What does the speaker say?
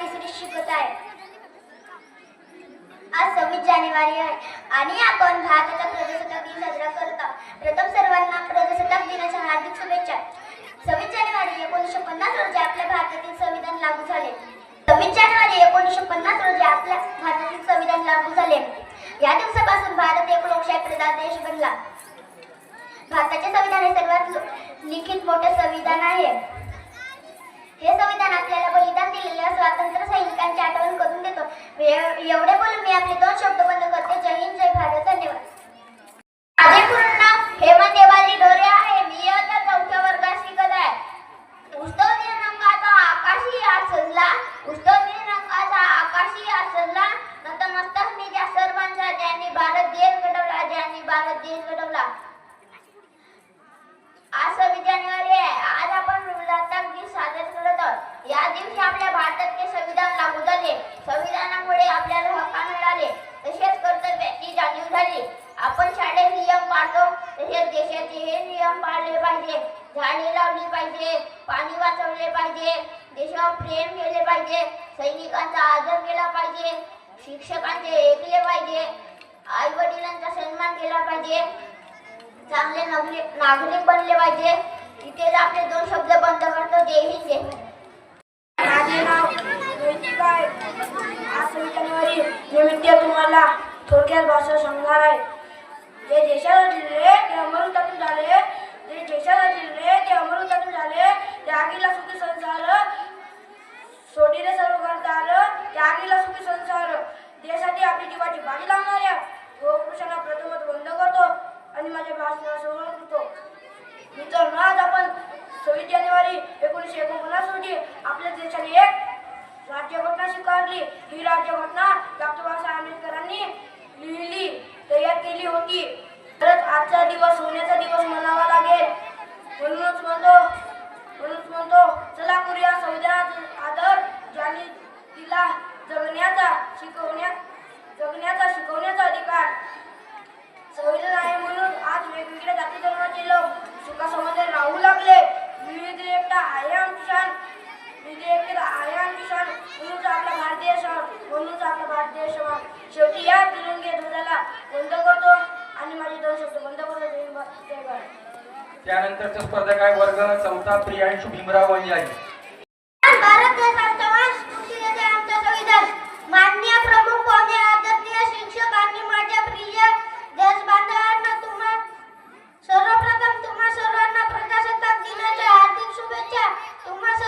तिसरी शिकत आहे. आज सव्वीस जानेवारी आहे आणि आपण भारताचा प्रजासत्ताक दिन साजरा करत. प्रथम सर्वांना प्रजासत्ताक दिनाच्या हार्दिक शुभेच्छा. सव्वीस जानेवारी एकोणीसशे पन्नास रोजी आपल्या भारतातील संविधान लागू झाले. सव्वीस जानेवारी एकोणीसशे पन्नास रोजी आपल्या भारतातील संविधान लागू झाले. या दिवसापासून भारत एक लोकशाही प्रधान देश बनला. भारताचे संविधान हे सर्वात लिखित मोठे संविधान आहे. एवढे बोलून मी आपले दोन शब्द बंद करते. जय हिंद जय भारत धन्यवाद. माझे पूर्ण नाव हेमंत देवाली डोरे आहे. मी इयत्ता चौथ्या वर्गात शिकत आहे. उत्सव रंगाचा आकाशी आज सजला उत्सव रंगाचा आकाशी आज सजला नतमस्तक मी त्या सर्वांचा ज्यांनी भारत देश घडवला ज्यांनी भारत देश घडवला. आज सव्वीस जानेवारी आहे. आज आपण प्रजासत्ताक दिन साजरा करत आहोत. या दिवशी आपल्या भारताचे संविधान लागू झाले. नियम पाळले पाहिजे झाडे लावली पाहिजे पाणी वाचवले पाहिजे देशावर प्रेम केले पाहिजे सैनिकांचा आदर केला पाहिजे शिक्षकांचे ऐकले पाहिजे आई वडिलांचा सन्मान केला पाहिजे चांगले नागरिक नागरिक बनले पाहिजे. इथेच आपले दोन शब्द बंद करतो. जय हिंद माझे नाव आहे आज जानेवारी निमित्त तुम्हाला थोडक्यात भाषा सांगणार आहे. त्या संसार देशासाठी आपली जीवाची बाजी लावणाऱ्या व पुरुषांना प्रथमच बंद करतो आणि माझ्या भाषणाला सुरुवात करतो. मित्रांनो आज आपण सव्वीस जानेवारी एकोणीसशे एकोणपन्नास रोजी आपल्या देशाने एक राज्यघटना स्वीकारली. ही राज्यघटना डॉक्टर बाबासाहेब आंबेडकरांनी लिहिली तयार केली होती. तरच आजचा दिवस होण्याचा दिवस म्हणावा लागेल. म्हणूनच म्हणतो म्हणूनच म्हणतो चला करूया संविधानाचा आदर. ज्यांनी दिला जगण्याचा शिकवण्या जगण्याचा शिकवण्याचा अधिकार. संविधान आहे म्हणून आज वेगवेगळ्या जाती धर्माचे लोक सुखासमाधान राहू लागले. विविध एकटा आयाम आमची विविध एकटा आयाम आमची म्हणूनच आपला भारतीय देश म्हणूनच आपला भारतीय देश शेवटी या तिरंगी ध्वजाला बंद करतो आणि माझे दोन शब्द बंद करतो. जय भारत, जय भारत. त्यानंतरचा स्पर्धक आहे वर्ग चौथा प्रियांशु भीमराव वंजारी. 동화서